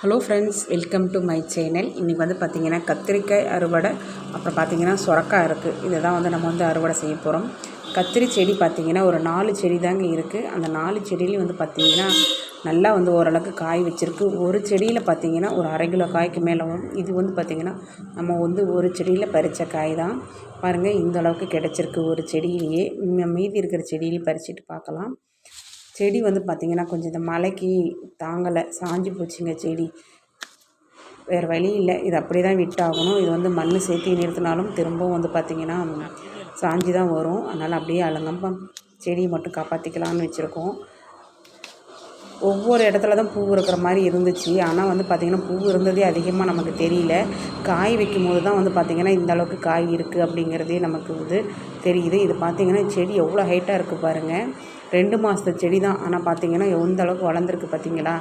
Hello friends welcome to my channel இன்றைக்கி வந்து பார்த்திங்கன்னா கத்திரிக்காய் அறுவடை அப்புறம் பார்த்திங்கன்னா சுரக்காய் இருக்குது இதை தான் வந்து நம்ம வந்து அறுவடை செய்ய போகிறோம் கத்திரி செடி பார்த்திங்கன்னா ஒரு நாலு செடி தாங்க இருக்குது அந்த நாலு செடியிலையும் வந்து பார்த்திங்கன்னா நல்லா வந்து ஓரளவுக்கு காய் வச்சுருக்கு. ஒரு செடியில் பார்த்திங்கன்னா ஒரு அரை கிலோ காய்க்கு மேலே வரும் இது வந்து பார்த்திங்கன்னா நம்ம வந்து ஒரு செடியில் பறித்த காய் தான் பாருங்கள் இந்த அளவுக்கு கிடச்சிருக்கு ஒரு செடியிலேயே. மீதி இருக்கிற செடியிலையும் பறிச்சுட்டு பார்க்கலாம் செடி வந்து பார்த்திங்கன்னா கொஞ்சம் இந்த மழைக்கு தாங்கலை சாஞ்சு போச்சுங்க செடி. வேறு வழி இல்லை. இது அப்படி தான் விட்டாகணும். இது வந்து மண் சேர்த்து நிறுத்தினாலும் திரும்பவும் வந்து பார்த்திங்கன்னா சாஞ்சி தான் வரும். அதனால் அப்படியே அலங்கம்பம் செடியை மட்டும் காப்பாற்றிக்கலான்னு வச்சுருக்கோம். ஒவ்வொரு இடத்துல தான் பூ இருக்கிற மாதிரி இருந்துச்சு. ஆனால் வந்து பார்த்திங்கன்னா பூ இருந்ததே அதிகமாக நமக்கு தெரியல. காய் வைக்கும் போது தான் வந்து பார்த்திங்கன்னா இந்த அளவுக்கு காய் இருக்குது அப்படிங்கிறதே நமக்கு வந்து தெரியுது. இது பார்த்திங்கன்னா செடி எவ்வளோ ஹைட்டாக இருக்குது பாருங்கள் ரெண்டு மாதத்து செடி தான் ஆனால் பார்த்திங்கன்னா எந்த அளவுக்கு வளர்ந்துருக்கு பார்த்திங்களா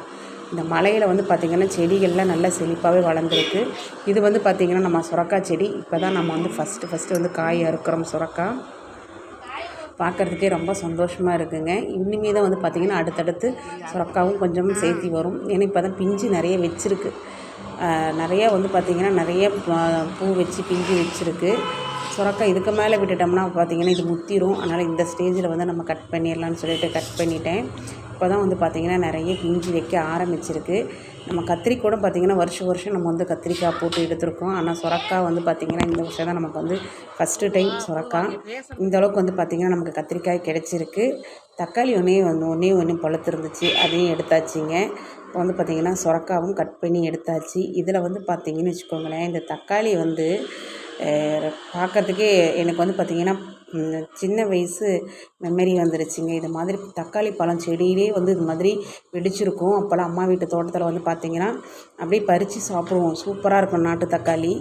இந்த மலையில் வந்து பார்த்திங்கன்னா செடிகள்லாம் நல்லா செழிப்பாகவே வளர்ந்துருக்கு. இது வந்து பார்த்திங்கன்னா நம்ம சுரக்காய் செடி. இப்போ தான் நம்ம வந்து ஃபஸ்ட்டு ஃபஸ்ட்டு வந்து காய் அறுக்கிறோம் சுரக்காய் பார்க்குறதுக்கே ரொம்ப சந்தோஷமாக இருக்குங்க. இனிமே தான் வந்து பார்த்திங்கன்னா அடுத்தடுத்து சுரக்காவும் கொஞ்சம் சேர்த்தி வரும். ஏன்னா இப்போ தான் பிஞ்சு நிறைய வச்சுருக்கு. நிறையா வந்து பார்த்திங்கன்னா நிறைய பூ வச்சு பிஞ்சு வச்சுருக்கு. சுரக்காய் இதுக்கு மேலே விட்டுட்டோம்னா பார்த்திங்கன்னா இது முத்திரும். அதனால் இந்த ஸ்டேஜில் வந்து நம்ம கட் பண்ணிடலான்னு சொல்லிட்டு கட் பண்ணிட்டேன். இப்போ தான் வந்து பார்த்திங்கன்னா நிறைய கிஞ்சி வைக்க ஆரம்பிச்சிருக்கு. நம்ம கத்திரிக்கூட பார்த்திங்கன்னா வருஷம் வருஷம் நம்ம வந்து கத்திரிக்காய் போட்டு எடுத்திருக்கோம். ஆனால் சுரக்காய் வந்து பார்த்திங்கன்னா இந்த வருஷம் தான் நமக்கு வந்து ஃபஸ்ட்டு டைம் சுரக்காய் இந்த அளவுக்கு வந்து பார்த்திங்கன்னா நமக்கு கத்திரிக்காய் கிடச்சிருக்கு. தக்காளி ஒன்றே வந்து ஒன்றே ஒன்று பழுத்துருந்துச்சு. அதையும் எடுத்தாச்சுங்க. இப்போ வந்து பார்த்திங்கன்னா சுரக்காவும் கட் பண்ணி எடுத்தாச்சு. இதில் வந்து பார்த்திங்கன்னு வச்சுக்கோங்களேன் இந்த தக்காளி வந்து பார்க்கறதுக்கே எனக்கு வந்து பார்த்திங்கன்னா சின்ன வயசு மெமரி வந்துருச்சுங்க. இது மாதிரி தக்காளி பழம் செடியிலே வந்து இது மாதிரி வெடிச்சிருக்கும். அப்போல்லாம் அம்மா வீட்டு தோட்டத்தில் வந்து பார்த்திங்கன்னா அப்படியே பறித்து சாப்பிடுவோம். சூப்பராக இருக்கும் நாட்டு தக்காளி.